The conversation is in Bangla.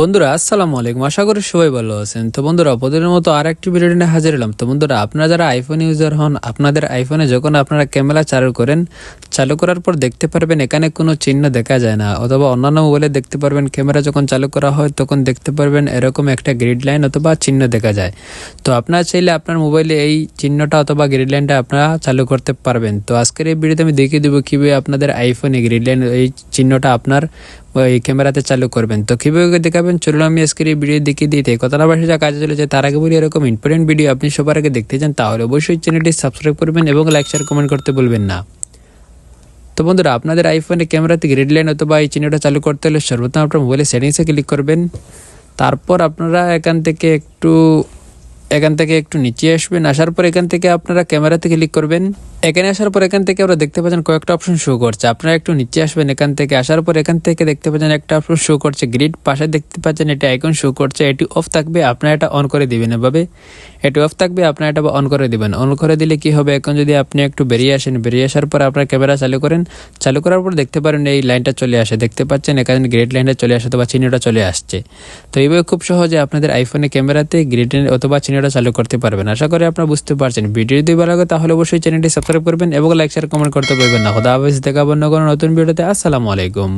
বন্ধুরা, আসসালামু আলাইকুম। আশা করি সবাই ভালো আছেন। তো বন্ধুরা প্রতিদিনের মতো আর একটি ভিডিও নিয়ে হাজির হলাম। তো বন্ধুরা, আপনারা যারা আইফোন ইউজার হন, আপনাদের আইফোনে যখন আপনারা ক্যামেরা চালু করেন, চালু করার পর দেখতে পারবেন এখানে কোনো চিহ্ন দেখা যায় না। অথবা অন্যান্য মোবাইলে দেখতে পারবেন ক্যামেরা যখন চালু করা হয়, তখন দেখতে পারবেন এরকম একটা গ্রিড লাইন অথবা চিহ্ন দেখা যায়। তো আপনারা চাইলে আপনার মোবাইলে এই চিহ্নটা অথবা গ্রিড লাইনটা আপনারা চালু করতে পারবেন। তো আজকের এই ভিডিওতে আমি দেখিয়ে দেবো কীভাবে আপনাদের আইফোনে গ্রিড লাইন এই চিহ্নটা আপনার ওই ক্যামেরাতে চালু করবেন। তো কীভাবে দেখাবেন? চলুন আমি আজকের এই ভিডিও দেখিয়ে দিতে কথাটা বাসে যা কাজে চলেছে তার আগে বলি এরকম ইম্পর্টেন্ট ভিডিও আপনি সবার আগে দেখতে চান, তাহলে অবশ্যই চ্যানেলটি সাবস্ক্রাইব করবেন এবং লাইক শেয়ার কমেন্ট করতে বলবেন না। তো বন্ধুরা, আপনাদের আইফোনে ক্যামেরাতে গ্রিড লাইন অথবা এই চিহ্নটা চালু করতে হলে সর্বপ্রথম আপনার মোবাইলের সেটিংসে ক্লিক করবেন। তারপর আপনারা এখান থেকে একটু, এখান থেকে একটু নিচে আসবেন। আসার পর এখান থেকে আপনারা ক্যামেরাতে ক্লিক করবেন। এখানে আসার পর এখান থেকে আমরা দেখতে পাচ্ছেন কয়েকটা অপশন শো করছে। আপনারা একটু নিচে আসবেন এখান থেকে। আসার পর এখান থেকে দেখতে পাচ্ছেন একটা অপশন শো করছে। গ্রিড পাশে দেখতে পাচ্ছেন এটা আইকন শো করছে। এটি অফ থাকবে, আপনারা এটা অন করে দিবেন এভাবে। এটি অফ থাকবে, আপনারা এটা অন করে দিবেন। অন করে দিলে কি হবে? এখন যদি আপনি একটু বেরিয়ে আসেন, বেরিয়ে আসার পর আপনার ক্যামেরা চালু করেন। চালু করার পর দেখতে পারেন এই লাইনটা চলে আসে। দেখতে পাচ্ছেন এখানে গ্রেড লাইনটা চলে আসে অথবা চিহ্নটা চলে আসছে। তো এইভাবে খুব সহজে আপনাদের আইফোনে ক্যামেরাতে গ্রেড অথবা চিহ্নটা চালু করতে পারবেন। আশা করি আপনারা বুঝতে পারছেন। ভিডিও যদি ভালো লাগে তাহলে অবশ্যই চ্যানেলটি সাবস্ক্রাইব করবেন এবং লাইক শেয়ার কমেন্ট করতে পারবেন না। খোদা হাফেজ দেখাবো না নতুন ভিডিওতে। আসসালামু আলাইকুম।